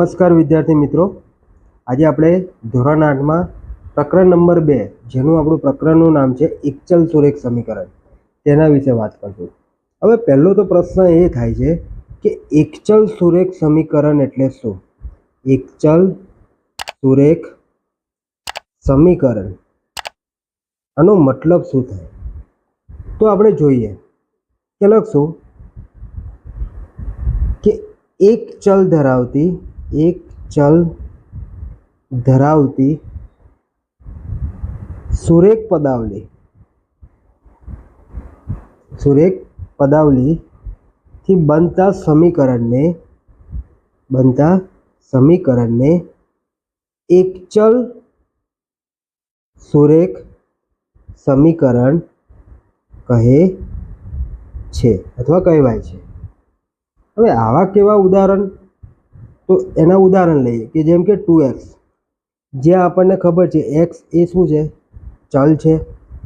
નમસ્કાર વિદ્યાર્થી મિત્રો. આજે આપણે ધોરણ આઠમાં પ્રકરણ નંબર બે, જેનું આપણું પ્રકરણનું નામ છે એકચલ સુરેખ સમીકરણ. તેના વિશે વાત કરશું. હવે પહેલો તો પ્રશ્ન એ થાય છે કે એકચલ સુરેખ સમીકરણ એટલે શું? એકચલ સુરેખ સમીકરણ. આનો મતલબ શું થાય? તો આપણે જોઈએ. કે લખશું કે એક ચલ ધરાવતી એક ચલ ધરાવતી સુરેખ પદાવલી. સુરેખ પદાવલીથી બનતા સમીકરણને બનતા સમીકરણને એક ચલ સુરેખ સમીકરણ કહે છે અથવા કહેવાય છે. હવે આવા કેવા ઉદાહરણ તો એના ઉદાહરણ લઈએ કે જેમ કે ટુ એક્સ. જે આપણને ખબર છે, એક્સ એ શું છે? ચલ છે.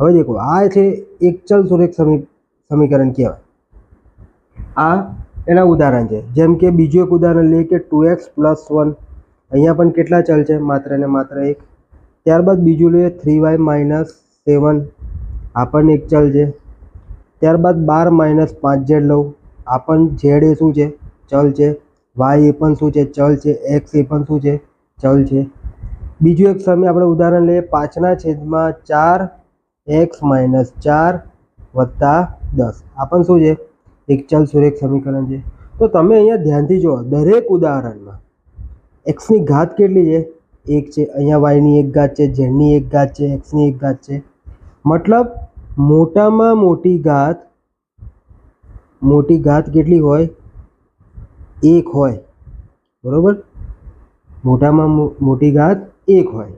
હવે દેખો, આ છે એક ચલ સુરેખ સમી, સમીકરણ કહેવાય. આ એના ઉદાહરણ છે. જેમ કે બીજું એક ઉદાહરણ લઈએ કે ટુ એક્સ પ્લસ વન. અહીંયા પણ કેટલા ચલ છે? માત્ર ને માત્ર એક. ત્યારબાદ બીજું લઈએ થ્રી વાય માઇનસ સેવન. આ પણ એક ચલ છે. ત્યારબાદ બાર માઇનસ પાંચ ઝેડ લઉં. આ પણ ઝેડ એ શું છે? ચલ છે. વાય એ પણ શું છે? ચલ છે. એક્સ એ પણ શું છે? ચલ છે. બીજું એક સમય આપણે ઉદાહરણ લઈએ. પાંચના છેદમાં ચાર એક્સ માઇનસ ચાર વત્તા દસ. આ પણ શું છે? એક ચલ સુરેખ સમીકરણ છે. તો તમે અહીંયા ધ્યાનથી જુઓ. દરેક ઉદાહરણમાં એક્સની ઘાત કેટલી છે? એક છે. અહીંયા વાયની એક ઘાત છે. ઝેડની એક ઘાત છે. એક્સની એક ઘાત છે. મતલબ મોટામાં મોટી ઘાત મોટી ઘાત કેટલી હોય? એક હોય. બરાબર? મોટામાં મોટી ઘાત એક હોય.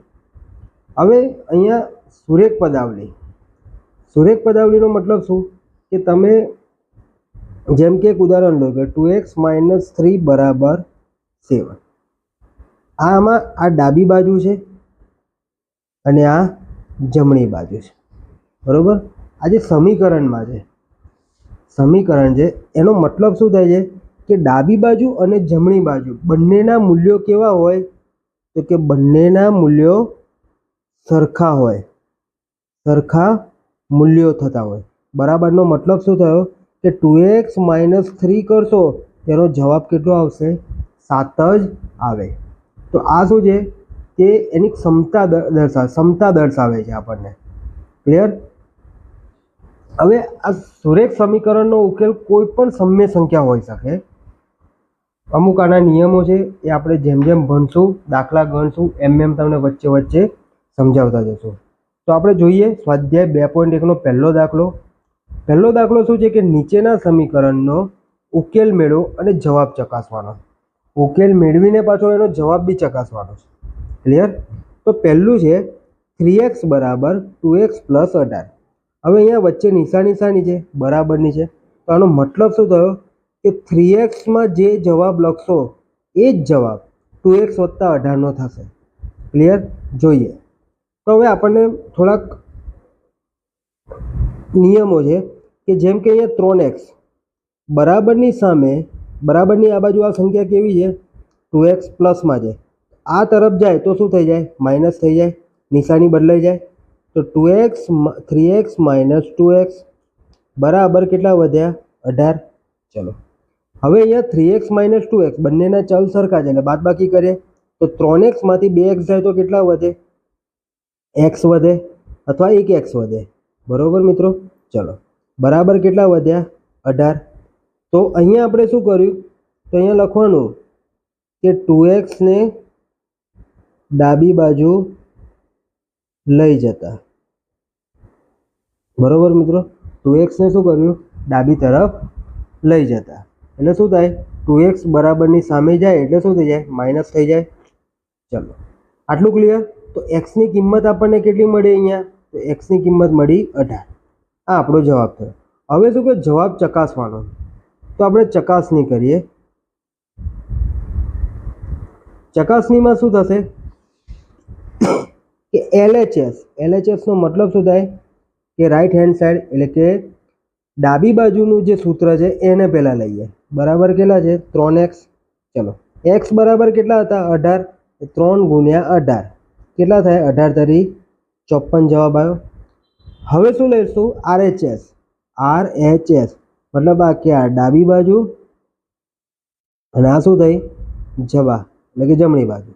હવે અહીંયા સુરેખ પદાવલી. સુરેખ પદાવલીનો મતલબ શું? કે તમે જેમ કે એક ઉદાહરણ લો કે ટુ એક્સ માઇનસ થ્રી બરાબર સેવન. આમાં આ ડાબી બાજુ છે અને આ જમણી બાજુ છે. બરાબર? આ જે સમીકરણમાં છે, સમીકરણ છે, એનો મતલબ શું થાય છે? કે ડાબી બાજુ અને જમણી બાજુ બંનેના મૂલ્યો કેવા હોય? તો કે બંનેના મૂલ્યો સરખા હોય. સરખા મૂલ્યો થતા હોય. બરાબરનો મતલબ શું થયો? કે ટુ એક્સ માઇનસ થ્રી કરશો, તેનો જવાબ કેટલો આવશે? સાત જ આવે. તો આ શું છે? કે એની ક્ષમતા દર્શાવે ક્ષમતા દર્શાવે છે આપણને. ક્લિયર? હવે આ સુરેખ સમીકરણનો ઉકેલ કોઈ પણ સમ્ય સંખ્યા હોઈ શકે. અમુક આના નિયમો છે, એ આપણે જેમ જેમ ભણશું, દાખલા ગણશું, એમ એમ તમને વચ્ચે વચ્ચે સમજાવતા જશું. તો આપણે જોઈએ, સ્વાધ્યાય બે પોઈન્ટ એકનો પહેલો દાખલો. પહેલો દાખલો શું છે કે નીચેના સમીકરણનો ઉકેલ મેળવો અને જવાબ ચકાસવાનો. ઉકેલ મેળવીને પાછો એનો જવાબ બી ચકાસવાનો છે. ક્લિયર તો પહેલું છે થ્રી એક્સ બરાબર ટુ એક્સ પ્લસ અઢાર. હવે અહીંયા વચ્ચે નિશાની શાની છે, બરાબરની છે. તો આનો મતલબ શું થયો? કે થ્રી એક્સમાં જે જવાબ લખશો, એ જ જવાબ ટુ એક્સ વત્તા અઢારનો થશે. ક્લિયર જોઈએ. તો હવે આપણને થોડાક નિયમો છે કે જેમ કે અહીંયા ત્રણ એક્સ બરાબરની સામે, બરાબરની આ બાજુ આ સંખ્યા કેવી છે? ટુ એક્સ પ્લસમાં છે. આ તરફ જાય તો શું થઈ જાય? માઇનસ થઈ જાય. નિશાની બદલાઈ જાય. તો two x three x minus two x બરાબર કેટલા વધ્યા? અઢાર. ચલો. હવે અહીંયા three x minus two x બંનેના ચલ સરખા છે, એટલે બાદબાકી કરીએ. તો ત્રણ એક્સમાંથી બે એક્સ જાય તો કેટલા વધે? એક્સ વધે અથવા એક એક્સ વધે. બરાબર મિત્રો? ચલો. બરાબર કેટલા વધ્યા? અઢાર. તો અહીંયા આપણે શું કર્યું? તો અહીંયા લખવાનું કે ટુ એક્સને ડાબી બાજુ લઈ જતા. બરાબર મિત્રો? ટુ એક્સને શું કર્યું? ડાબી તરફ લઈ જતા. એટલે શું થાય? ટુ એક્સ બરાબરની સામે જાય એટલે શું થઈ જાય? માઇનસ થઈ જાય. ચલો. આટલું ક્લિયર તો એક્સની કિંમત આપણને કેટલી મળી અહીંયા? તો એક્સની કિંમત મળી અઢાર. આ આપણો જવાબ થયો. હવે શું કે જવાબ ચકાસવાનો તો આપણે ચકાસણી કરીએ. ચકાસણીમાં શું થશે? કે એલએચએસ. એલએચએસનો મતલબ શું થાય? કે રાઈટ હેન્ડ સાઈડ એટલે કે ડાબી બાજુનું જે સૂત્ર છે એને પહેલાં લઈએ. બરાબર કેટલા છે? ત્રણ એક્સ ચલો એક્સ બરાબર કેટલા હતા? અઢાર. ત્રણ ગુણ્યા અઢાર. કેટલા થાય? અઢાર તરી ચોપન જવાબ આવ્યો. હવે શું લઈશું R H S R H S મતલબ આ કે આ ડાબી બાજુ અને આ શું થઈ? જવા એટલે કે જમણી બાજુ.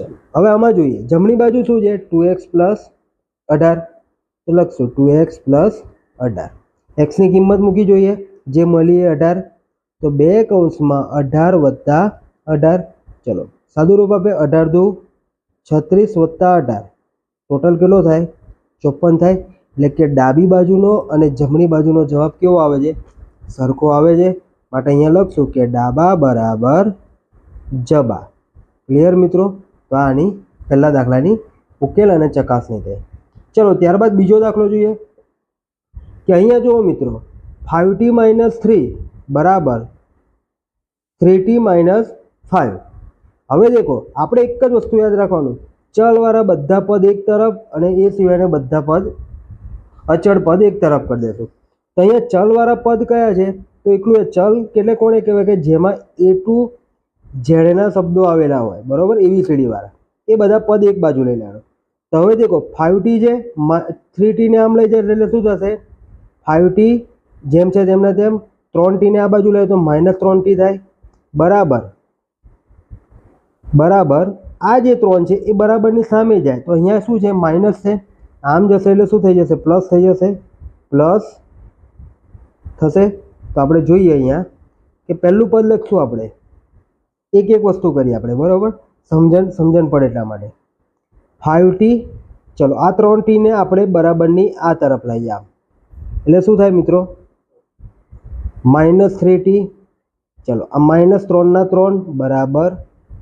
ચાલો, હવે આમાં જોઈએ. જમણી બાજુ શું છે? ટુ એક્સ પ્લસ અઢાર. તો લખશું ટુ એક્સ પ્લસ અઢાર. એક્સની કિંમત મૂકી જોઈએ. જે મળી અઢાર, તો બે કૌંસમાં અઢાર વત્તા અઢાર. ચલો, સાદુરૂપ આપે અઢાર દુ છત્રીસ વત્તા અઢાર. ટોટલ કેટલો થાય? ચોપન થાય. એટલે કે ડાબી બાજુનો અને જમણી બાજુનો જવાબ કેવો આવે છે? સરખો આવે છે. માટે અહીંયા લખશું કે ડાબા બરાબર જબા. ક્લિયર મિત્રો? તો આની પહેલા દાખલાની ઉકેલ અને ચકાસણી થઈ ચલો, ત્યારબાદ બીજો દાખલો જોઈએ. કે અહીંયા જુઓ મિત્રો ફાઇવ ટી માઇનસ થ્રી બરાબર થ્રી ટી માઇનસ ફાઇવ હવે દેખો, આપણે એક જ વસ્તુ યાદ રાખવાનું. ચલવાળા બધા પદ એક તરફ અને એ સિવાયના બધા પદ અચળ પદ એક તરફ કરી દેશું. તો અહીંયા ચલવાળા પદ કયા છે? તો એકલું એ ચલ એટલે કોને કહેવાય કે જેમાં એ ટુ ઝેડના શબ્દો આવેલા હોય, બરાબર? એવી સીડીવાળા એ બધા પદ એક બાજુ લઈ લેવાનું. તો હવે દેખો ફાઇવ ટી છે થ્રી ટીને આમ લઈ જાય એટલે શું થશે? ફાઇવ ટી જેમ છે તેમને તેમ ત્રણ ટીને આ બાજુ લઈએ તો માઇનસ ત્રણ ટી થાય. બરાબર. બરાબર. આ જે ત્રણ છે એ બરાબરની સામે જાય. તો અહીંયા શું છે? માઇનસ છે. આમ જશે એટલે શું થઈ જશે? પ્લસ થઈ જશે. પ્લસ થશે. તો આપણે જોઈએ અહીંયા કે પહેલું પદ લખશું આપણે. એક એક વસ્તુ કરીએ આપણે. બરાબર? સમજણ સમજણ પડે એટલા માટે. ફાઇવ ટી ચલો, આ ત્રણ ટીને આપણે બરાબરની આ તરફ લઈએ આમ. એટલે શું થાય મિત્રો? Minus three t. ચલો, આ માઇનસ ત્રણના ત્રણ બરાબર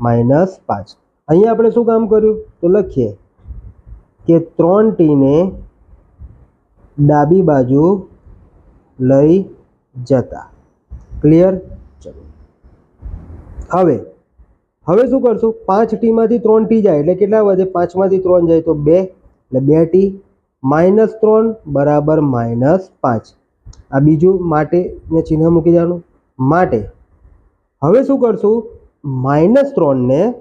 માઇનસ પાંચ. અહીંયા આપણે શું કામ કર્યું? તો લખીએ કે ત્રણ ટીને ડાબી બાજુ લઈ જતા. ક્લિયર ચલો. હવે હવે શું કરશું? પાંચ ટીમાંથી ત્રણ ટી જાય, એટલે કેટલા વધે? પાંચમાંથી ત્રણ જાય તો બે, એટલે બે ટી માઇનસ ત્રણ બરાબર માઇનસ પાંચ. આ બીજું માટે ને ચિહ્ન મૂકી દેવાનું. માટે હવે શું કરશું? માઇનસ ત્રણને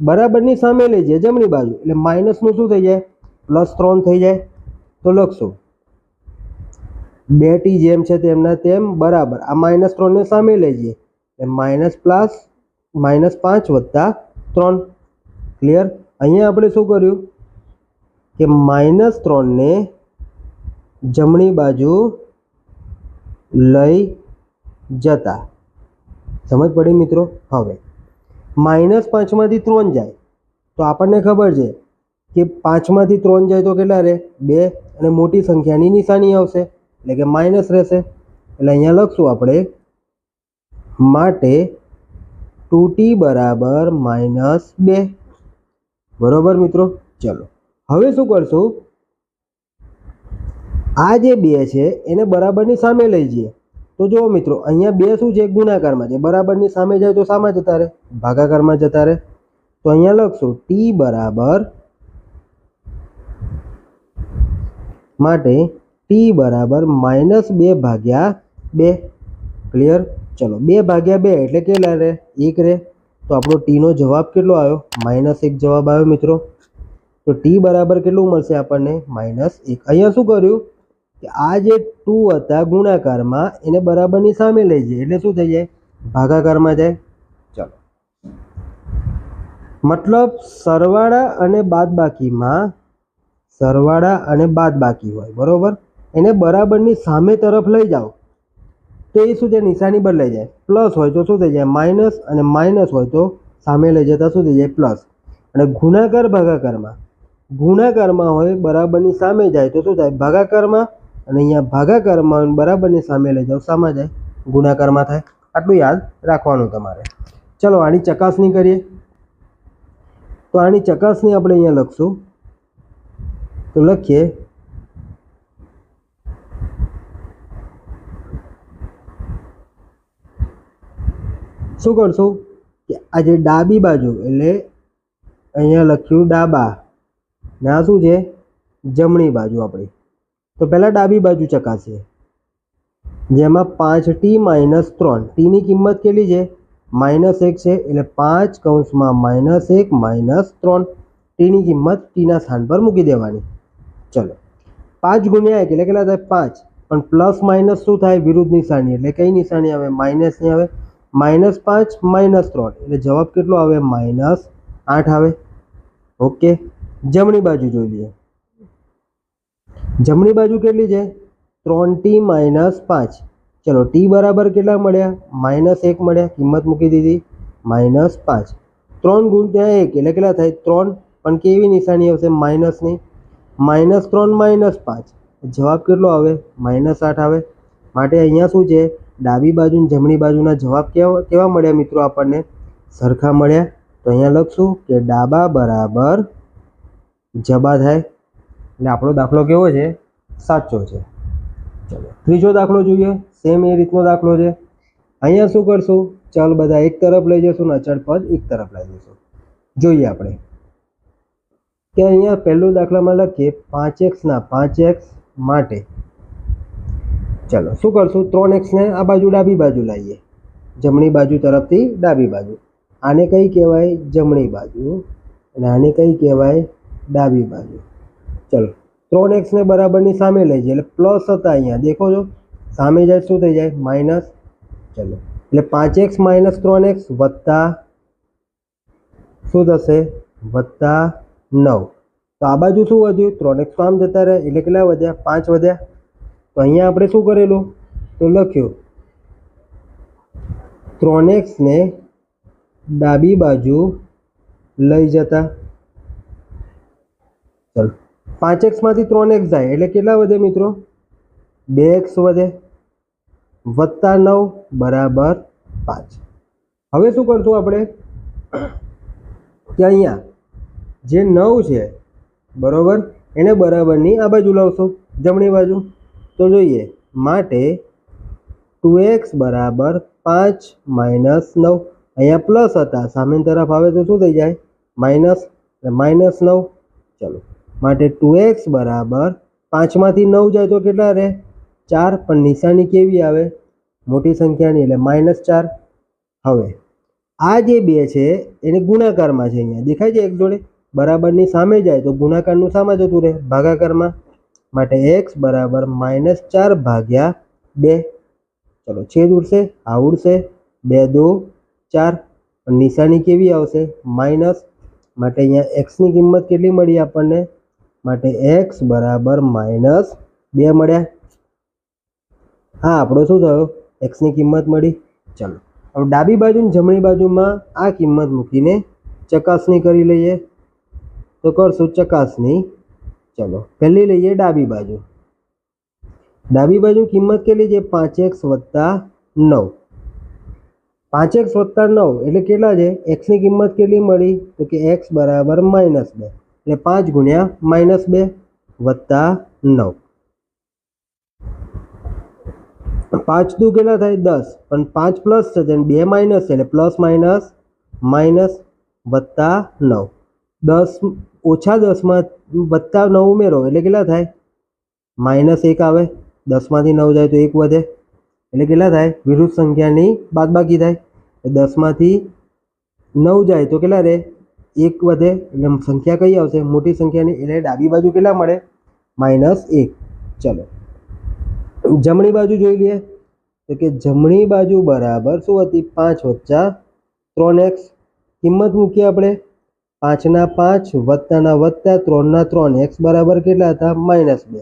બરાબરની સામે લઈ જાય જમણી બાજુ. એટલે માઇનસનું શું થઈ જાય? પ્લસ ત્રણ થઈ જાય. તો લખશું. બે ટી જેમ છે તેમના તેમ બરાબર. આ માઇનસ ત્રણને સામે લઈ જઈએ. એટલે માઇનસ પ્લસ માઇનસ પાંચ વત્તા ત્રણ. ક્લિયર? અહીંયા આપણે શું કર્યું? કે માઇનસ ત્રણને જમણી બાજુ લઈ જતા. સમજ પડી મિત્રો? હવે માઇનસ પાંચમાંથી ત્રણ જાય, તો આપણને ખબર છે કે પાંચમાંથી ત્રણ જાય તો કેટલા રહે? બે, અને મોટી સંખ્યાની નિશાની આવશે, એટલે કે માઇનસ રહેશે. એટલે અહીંયા લખશું આપણે, માટે ટુ બરાબર માઇનસ બે. બરોબર મિત્રો? ચલો, હવે શું કરશું? આ જે બે છે, એને બરાબરની સામે લઈ જઈએ. તો જુઓ મિત્રો, અહીંયા બે શું છે? ગુણાકારમાં છે. બરાબરની સામે જાય તો સામા જતા રહે? ભાગાકારમાં જતા રહે? તો અહીંયા લખશું ટી બરાબર માટે ટી બરાબર માઇનસ બે ભાગ્યા બે. ક્લિયર ચલો, બે ભાગ્યા બે એટલે કેટલા રહે? એક રહે. તો આપણો ટીનો જવાબ કેટલો આવ્યો? માઇનસ એક જવાબ આવ્યો મિત્રો. તો ટી બરાબર કેટલું મળશે આપણને? માઇનસ એક. અહીંયા શું કર્યું? કે આ જે ટુ હતા ગુણાકારમાં એને બરાબરની સામે લઈ જઈએ એટલે શું થઈ જાય? ભાગાકારમાં જાય. ચલો. મતલબ સરવાળા અને બાદબાકીમાં સરવાળા અને બાદબાકી હોય, બરોબર? એને બરાબરની સામે તરફ લઈ જાઓ. તો એ શું છે નિશાની બદલાઈ જાય. પ્લસ હોય તો શું થઈ જાય? માઇનસ અને માઇનસ હોય તો સામે લઈ જતા શું થઈ જાય? પ્લસ. અને ગુણાકાર ભાગાકારમાં. ગુણાકારમાં હોય બરાબરની સામે જાય તો શું થાય? ભાગાકારમાં અને અહીંયા ભાગાકારમાં હોય બરાબરની સામે લઈ જાઓ. સામાં જાય? ગુણાકારમાં થાય. આટલું યાદ રાખવાનું તમારે. ચલો, આની ચકાસણી કરીએ. તો આની ચકાસણી આપણે અહીંયા લખશું. તો લખીએ. શું કરશું? કે આ જે ડાબી બાજુ, એટલે અહીંયા લખ્યું ડાબા. ને આ શું છે? જમણી બાજુ આપણી. તો પહેલાં ડાબી બાજુ ચકાસીએ. જેમાં પાંચ ટી માઇનસ ત્રણ. ટીની કિંમત કેટલી છે? માઇનસ એક છે, એટલે પાંચ કૌંસમાં માઇનસ એક માઇનસ ત્રણ. ટીની કિંમત ટીના સ્થાન પર મૂકી દેવાની. ચલો. પાંચ ગુણ્યા એક એટલે કેટલા થાય? પાંચ. પણ પ્લસ માઇનસ શું થાય? વિરુદ્ધ નિશાની. એટલે કઈ નિશાની આવે? માઇનસની આવે. માઇનસ પાંચ, માઇનસ ત્રણ. એટલે જવાબ કેટલો આવે? માઇનસ આઠ આવે. ઓકે. જમણી બાજુ જોઈ લઈએ. જમણી બાજુ કેટલી છે? ત્રણ ટી માઇનસ પાંચ. ચલો, ટી બરાબર કેટલા મળ્યા? માઇનસ એક મળ્યા. કિંમત મૂકી દીધી. માઇનસ પાંચ. ત્રણ ગુણ્યા એક એટલે કેટલા થાય? ત્રણ. પણ કેવી નિશાની આવશે? માઇનસની. માઇનસ ત્રણ, માઇનસ પાંચ. જવાબ કેટલો આવે? માઇનસ આઠ આવે. માટે અહીંયા શું છે? ડાબી બાજુ જમણી બાજુના જવાબ કેવા કેવા મળ્યા મિત્રો આપણને? સરખા મળ્યા. તો અહીંયા લખશું કે ડાબા બરાબર જબા થાય. એટલે આપણો દાખલો કેવો છે? સાચો છે. ચલો, ત્રીજો દાખલો જોઈએ. સેમ એ રીતનો દાખલો છે. અહીંયા શું કરશું? ચલ બધા એક તરફ લઈ જશું ને અચળ પદ એક તરફ લઈ જશું. જોઈએ આપણે. કે અહીંયા પહેલું દાખલામાં લખીએ પાંચ એક્સના પાંચ એક્સ માટે. ચલો, શું કરશું? ત્રણ એક્સને આ બાજુ ડાબી બાજુ લાવીએ. જમણી બાજુ તરફથી ડાબી બાજુ. આને કઈ કહેવાય? જમણી બાજુ. અને આને કઈ કહેવાય? ડાબી બાજુ. ચલો. ત્રણ એક્સને બરાબરની સામે લઈ જઈએ. એટલે પ્લસ હતા અહીંયા. દેખો છો સામે જાય શું થઈ જાય? માઇનસ ચલો. એટલે પાંચ એક્સ માઇનસ ત્રણ એક્સ વત્તા શું થશે? વત્તા નવ. તો આ બાજુ શું વધ્યું? ત્રણ એક્સ આમ જતા રહે એટલે કેટલા વધ્યા? પાંચ વધ્યા. તો અહીંયા આપણે શું કરેલું? તો લખ્યું. ત્રણ એક્સને ડાબી બાજુ લઈ જતા. પાંચ એક્સમાંથી ત્રણ એક્સ જાય. એટલે કેટલા વધે મિત્રો? બે એક્સ વધે. વત્તા નવ બરાબર પાંચ. હવે શું કરશું આપણે? કે અહીંયા જે નવ છે, બરોબર? એને બરાબરની આ બાજુ લાવશો, જમણી બાજુ. તો જોઈએ, માટે ટુ એક્સ બરાબર પાંચ માઇનસ નવ. અહીંયા પ્લસ હતા. સામેની તરફ આવે તો શું થઈ જાય? માઇનસ માઇનસ નવ. ચલો. માટે ટુ એક્સ બરાબર પાંચમાંથી નવ જાય તો કેટલા રહે? ચાર, પણ નિશાની કેવી આવે? મોટી સંખ્યાની એટલે માઇનસ ચાર. હવે, આ જે બે છે, એને ગુણાકારમાં છે અહીંયા. દેખાય છે એક જોડે? બરાબરની સામે જાય તો ગુણાકારનું સામે જતું રહે? ભાગાકારમાં. માટે એક્સ બરાબર માઇનસ ચાર ભાગ્યા બે. ચલો, છેદ ઉડશે, આ ઉડશે. બે, દો, ચાર. નિશાની કેવી આવશે? માઇનસ. માટે અહીંયા એક્સની કિંમત કેટલી મળી આપણને? માટે એક્સ બરાબર માઇનસ બે મળ્યા. હા, આપણો શું થયો? એક્સની કિંમત મળી. ચલો. હવે ડાબી બાજુ ને જમણી બાજુમાં આ કિંમત મૂકીને ચકાસણી કરી લઈએ. તો કરશું ચકાસણી. ચલો, પહેલી લઈએ ડાબી બાજુ. ડાબી બાજુ કિંમત કેટલી છે? પાંચ એક્સ વત્તા નવ. પાંચ એક્સ વત્તા નવ એટલે કેટલા છે? એક્સની કિંમત કેટલી મળી? તો કે એક્સ બરાબર માઇનસ બે. એટલે પાંચ ગુણ્યા માઇનસ બે વત્તા નવ. પાંચ દુ કેટલા થાય દસ, પણ પાંચ પ્લસ છે તેને બે માઇનસ છે, એટલે પ્લસ માઇનસ માઇનસ વત્તા નવ. દસ ઓછા દસમાં વત્તા નવ ઉમેરો, એટલે કેટલા થાય? માઇનસ એક આવે, દસમાંથી નવ જાય તો એક વધે, એટલે કેટલા થાય? વિરુદ્ધ સંખ્યાની બાદબાકી થાય. દસમાંથી નવ જાય તો કેટલા રહે? એક વધે એટલે સંખ્યા કઈ આવશે? મોટી સંખ્યાની. એટલે ડાબી બાજુ કેટલા મળે? માઇનસ એક. ચલો. જમણી બાજુ જોઈ લઈએ. તો કે જમણી બાજુ બરાબર શું હતી? પાંચ વત્તા ત્રણ એક્સ. કિંમત મૂકીએ આપણે. પાંચના પાંચ વત્તાના વત્તા ત્રણના ત્રણ. એક્સ બરાબર કેટલા હતા? માઇનસ બે.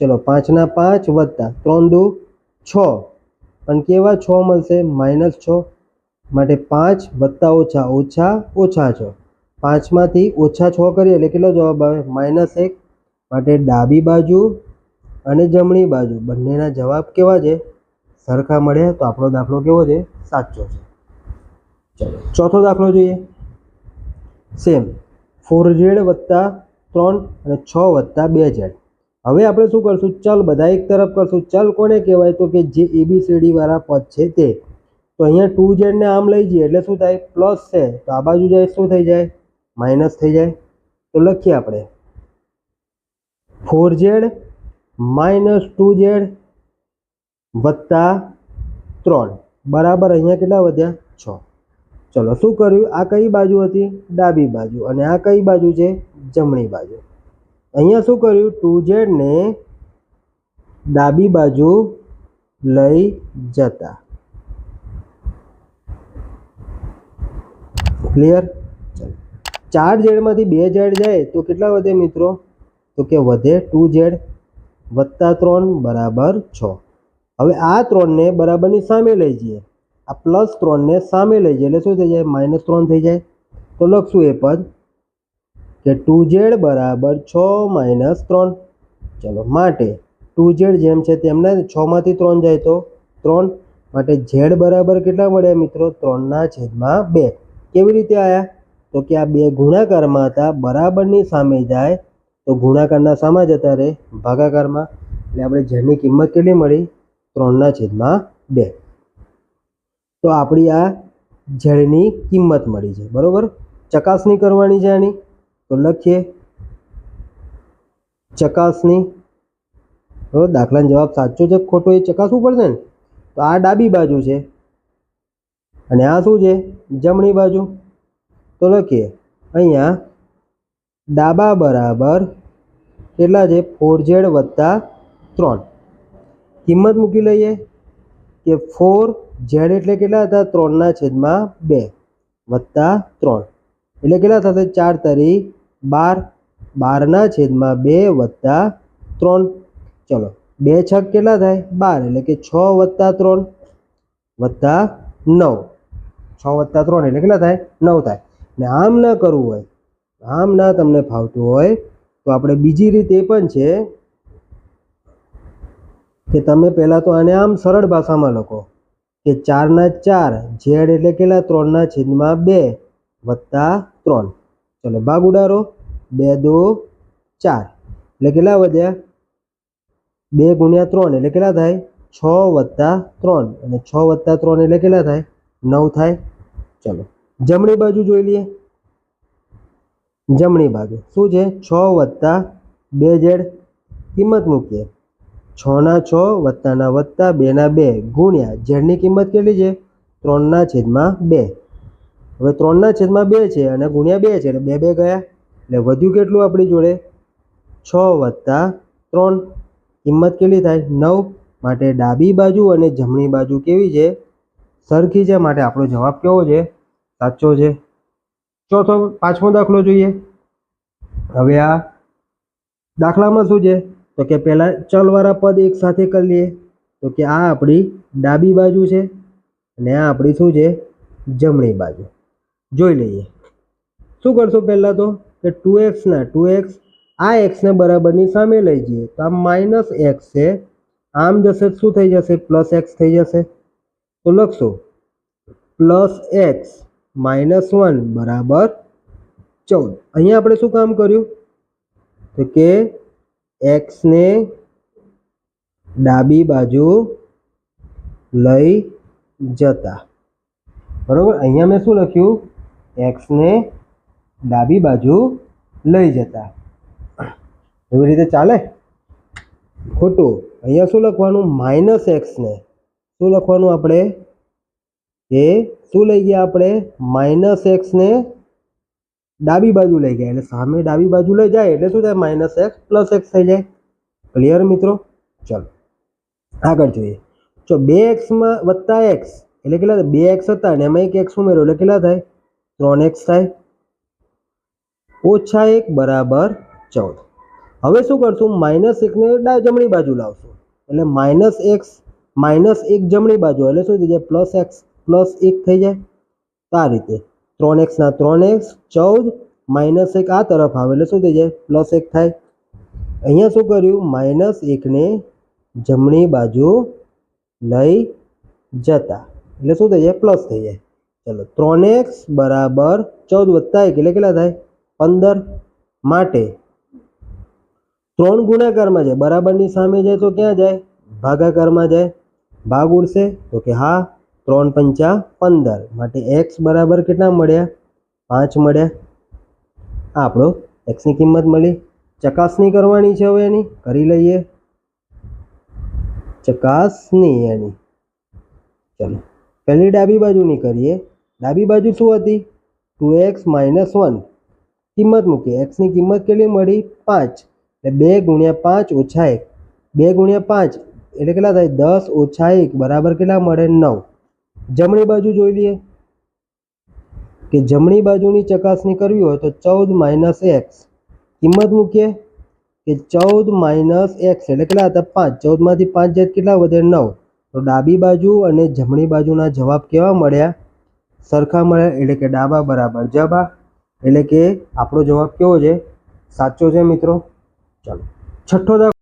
ચલો, પાંચના પાંચ વત્તા ત્રણ દુ છ. પણ કેવા છ મળશે? માઇનસ છ. માટે પાંચ વત્તા ઓછા ઓછા ઓછા છ. પાંચમાંથી ઓછા છ કરીએ એટલે કેટલો જવાબ આવે? માઇનસ એક માટે ડાબી બાજુ અને જમણી બાજુ. બંનેના જવાબ કેવા છે? સરખા મળે તો આપણો દાખલો કેવો છે? સાચો છે. ચલો, ચોથો દાખલો જોઈએ. સેમ, ફોર ઝેડ વત્તા ત્રણ અને છ વત્તા બે ઝેડ. હવે આપણે શું કરશું? ચલ બધા એક તરફ કરશું. ચલ કોને કહેવાય તો કે જે એબીસીડી વાળા પદ છે તે. તો અહીંયા ટુ ઝેડને આમ લઈ જઈએ એટલે શું થાય? પ્લસ છે. તો આ બાજુ જાય, શું થઈ જાય? માઇનસ થઈ જાય, તો લખીએ આપણે. Four z minus two z વત્તા ત્રણ. બરાબર અહીંયા કેટલા વધ્યા? છ. ચલો, શું કર્યું? આ કઈ બાજુ હતી? ડાબી બાજુ. અને આ કઈ બાજુ છે? જમણી બાજુ. અહીંયા શું કર્યું? ટુ ઝેડને ડાબી બાજુ લઈ જતા. ક્લિયર? ચાર ઝેડમાંથી બે ઝેડ જાય તો કેટલા વધે મિત્રો? તો કે વધે ટુ ઝેડ વત્તા ત્રણ બરાબર છ. હવે આ ત્રણને બરાબરની સામે લઈ જઈએ. આ પ્લસ ત્રણને સામે લઈ જઈએ. એટલે શું થઈ જાય? માઇનસ ત્રણ થઈ જાય. તો લખશું એ પદ કે ટુ ઝેડ બરાબર છ માઇનસ ત્રણ. ચલો, માટે ટુ ઝેડ જેમ છે તેમને છમાંથી ત્રણ જાય તો ત્રણ. માટે ઝેડ બરાબર કેટલા મળ્યા મિત્રો? ત્રણના છેદમાં બે. કેવી રીતે આવ્યા તો કે આ બે ગુણાકારમાં હતા, બરાબરની સામે જાય, તો ગુણાકારના સામા જતા રહે, ભાગાકારમાં. એટલે આપણે જેની કિંમત કેટલી મળી? ત્રણના છેદમાં બે. તો આપણી આ ઝેડની કિંમત મળી છે, બરોબર? ચકાસણી કરવાની છે આની. તો લખીએ. ચકાસણી. બરોબર દાખલાનો જવાબ સાચો છે ખોટો એ ચકાસવું પડશે ને? તો આ ડાબી બાજુ છે. અને આ શું છે? જમણી બાજુ. તો લખીએ. અહીંયા ડાબા બરાબર કેટલા છે? ફોર ઝેડ વત્તા ત્રણ. કિંમત મૂકી લઈએ કે ફોર ઝેડ એટલે કેટલા હતા? ત્રણના છેદમાં બે વત્તા ત્રણ. એટલે કેટલા થશે? ચાર તારી બાર. બારના છેદમાં બે વત્તા ત્રણ. ચલો, બે છક કેટલા થાય? બાર. એટલે કે છ વત્તા ત્રણ વત્તા નવ. છ વત્તા ત્રણ એટલે કેટલા થાય? નવ થાય. ને આમ ના કરવું હોય, આમ ના તમને ફાવતું હોય, તો આપણે બીજી રીત એ પણ છે કે તમે પહેલાં તો આને આમ સરળ ભાષામાં લખો કે ચારના ચાર, ઝેડ એટલે કેટલા? ત્રણના છેદમાં બે વત્તા ત્રણ. ચલો ભાગ ઉડારો બે, દો, ચાર. એટલે કેટલા વધ્યા? બે ગુણ્યા ત્રણ એટલે કેટલા થાય? છ વત્તા ત્રણ. અને છ વત્તા ત્રણ એટલે કેટલા થાય? નવ થાય. ચલો. જમણી બાજુ જોઈ લઈએ. જમણી બાજુ. શું છે? છ વત્તા બે ઝેડ કિંમત મૂકીએ. છના છ વત્તાના વત્તા બેના બે ગુણ્યા ઝેડની કિંમત કેટલી છે? ત્રણના છેદમાં બે. હવે ત્રણના છેદમાં બે છે અને ગુણ્યા બે છે એટલે બે બે ગયા. એટલે વધ્યું કેટલું આપણી જોડે? છ વત્તા ત્રણ. કિંમત કેટલી થાય? નવ. માટે ડાબી બાજુ અને જમણી બાજુ કેવી છે? સરખી છે. માટે આપણો જવાબ કેવો છે? સાચો છે. ચોથો પાંચમો દાખલો જોઈએ. હવે આ દાખલામાં શું છે? તો કે પહેલાં ચલવાળા પદ એક સાથે કરી લઈએ. તો કે આ આપણી ડાબી બાજુ છે અને આ આપણી શું છે? જમણી બાજુ. જોઈ લઈએ. શું કરશું પહેલાં તો? કે ટુ એક્સના ટુ એક્સ આ એક્સને બરાબરની સામે લઈ જઈએ. તો આ માઇનસ એક્સ છે. આમ જશે શું થઈ જશે? પ્લસ એક્સ થઈ જશે. તો લખશો. Plus x. માઇનસ વન બરાબર ચૌદ. અહીંયા આપણે શું કામ કર્યું? તો કે એક્સને ડાબી બાજુ લઈ જતા. બરોબર? અહીંયા મેં શું લખ્યું? એક્સને ડાબી બાજુ લઈ જતા. એવી રીતે ચાલે? ખોટું. અહીંયા શું લખવાનું? માઇનસ એક્સને શું લખવાનું આપણે? કે શું લઈ ગયા આપણે? માઇનસ એક્સને ડાબી બાજુ લઈ ગયા. એટલે સામે ડાબી બાજુ લઈ જાય એટલે શું થાય? માઇનસ એક્સ પ્લસ એક્સ થઈ જાય. ક્લિયર મિત્રો? ચલો. આગળ જોઈએ. જો બે એક્સમાં વત્તા એક્સ એટલે કેટલા થાય? બે એક્સ હતા અને એમાં એક એક્સ ઉમેરો એટલે કેટલા થાય? ત્રણ એક્સ થાય. ઓછા એક બરાબર ચૌદ. હવે શું કરશું? માઇનસ એકને ડા જમણી બાજુ લાવશું. એટલે માઇનસ એક્સ માઇનસ એક જમણી બાજુ. એટલે શું થઈ જાય? પ્લસ એક્સ પ્લસ એક થઈ જાય. તો આ રીતે ત્રણ એક્સના ત્રણ એક્સ, ચૌદ, માઇનસ એક આ તરફ આવે એટલે શું થઈ જાય? પ્લસ એક થાય. અહીંયા શું કર્યું? માઇનસ એકને જમણી બાજુ લઈ જતા. એટલે શું થઈ જાય? પ્લસ થઈ જાય. ચલો, ત્રણ એક્સ બરાબર ચૌદ વત્તા એક એટલે કેટલા થાય? પંદર. માટે ત્રણ ગુણાકારમાં જાય. બરાબરની સામે જાય તો ક્યાં જાય? ભાગાકારમાં જાય. ભાગ ઉડશે. તો કે હા ત્રણ પંચા પંદર. માટે એક્સ બરાબર કેટલા મળ્યા પાંચ મળ્યા આપણો એક્સની કિંમત મળી. ચકાસણી કરવાની છે હવે એની. કરી લઈએ. ચકાસણી એની. ચલો. પહેલી ડાબી બાજુની કરીએ. ડાબી બાજુ શું હતી? ટુ એક્સ માઇનસ વન કિંમત મૂકી એક્સની કિંમત કેટલી મળી? પાંચ. એટલે બે ગુણ્યા પાંચ ઓછા એક. બે ગુણ્યા પાંચ. એટલે કેટલા થાય? દસ ઓછા એક. બરાબર કેટલા મળે? નવ. જમણી બાજુ જોઈ લઈએ. કે જમણી બાજુની ચકાસણી કરવી હોય તો ચૌદ માઇનસ એક્સ. કિંમત મૂકીએ. કે ચૌદ માઇનસ એક્સ એટલે કેટલા હતા? પાંચ. ચૌદમાંથી પાંચ જાય કેટલા વધે? નવ. તો ડાબી બાજુ અને જમણી બાજુના જવાબ કેવા મળ્યા? સરખા મળ્યા. એટલે કે ડાબા બરાબર. જબા એટલે કે આપણો જવાબ કેવો છે? સાચો છે મિત્રો? ચાલો. છઠ્ઠો